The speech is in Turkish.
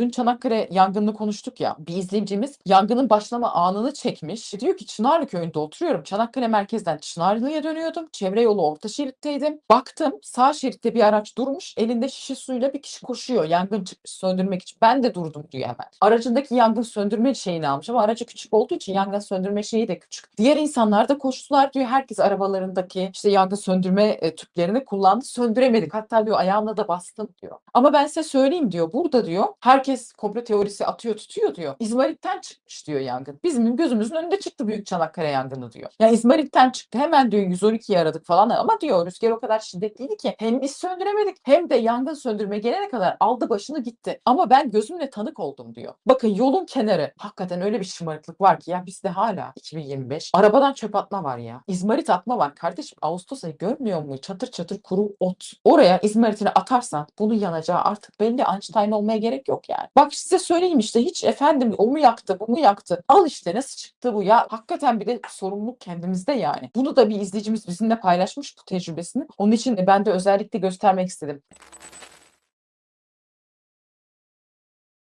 Dün Çanakkale yangınını konuştuk ya. Bir izleyicimiz yangının başlama anını çekmiş. Diyor ki Çınarlı köyünde oturuyorum. Çanakkale merkezden Çınarlı'ya dönüyordum. Çevre yolu orta şeritteydim. Baktım sağ şeritte bir araç durmuş. Elinde şişe suyla bir kişi koşuyor. Yangın çıkmış söndürmek için. Ben de durdum diyor hemen. Aracındaki yangın söndürme şeyini almış ama aracı küçük olduğu için yangın söndürme şeyi de küçük. Diğer insanlar da koştular diyor. Herkes arabalarındaki işte yangın söndürme e, tüplerini kullandı. Söndüremedik. Hatta diyor ayağımla da bastım diyor. Ama ben size söyleyeyim diyor. Burada diyor herkes komplo teorisi atıyor tutuyor diyor. İzmarit'ten çıkmış diyor yangın. Bizim gözümüzün önünde çıktı Büyük Çanakkale yangını diyor. Yani İzmarit'ten çıktı. Hemen diyor 112'yi aradık falan ama diyor rüzgar o kadar şiddetliydi ki hem biz söndüremedik hem de yangın söndürme gelene kadar aldı başını gitti. Ama ben gözümle tanık oldum diyor. Bakın yolun kenarı hakikaten öyle bir şımarıklık var ki ya bizde hala 2025 arabadan çöp atma var ya. İzmarit atma var. Kardeşim Ağustos ayı görmüyor mu? Çatır çatır kuru ot. Oraya izmaritini atarsan bunun yanacağı artık belli Einstein olmaya gerek yok yani. Bak size söyleyeyim işte hiç efendim o mu yaktı bu mu yaktı. Al işte nasıl çıktı bu ya. Hakikaten bir de sorumluluk kendimizde yani. Bunu da bir izleyicimiz bizimle paylaşmış bu tecrübesini. Onun için ben de özellikle göstermek istedim.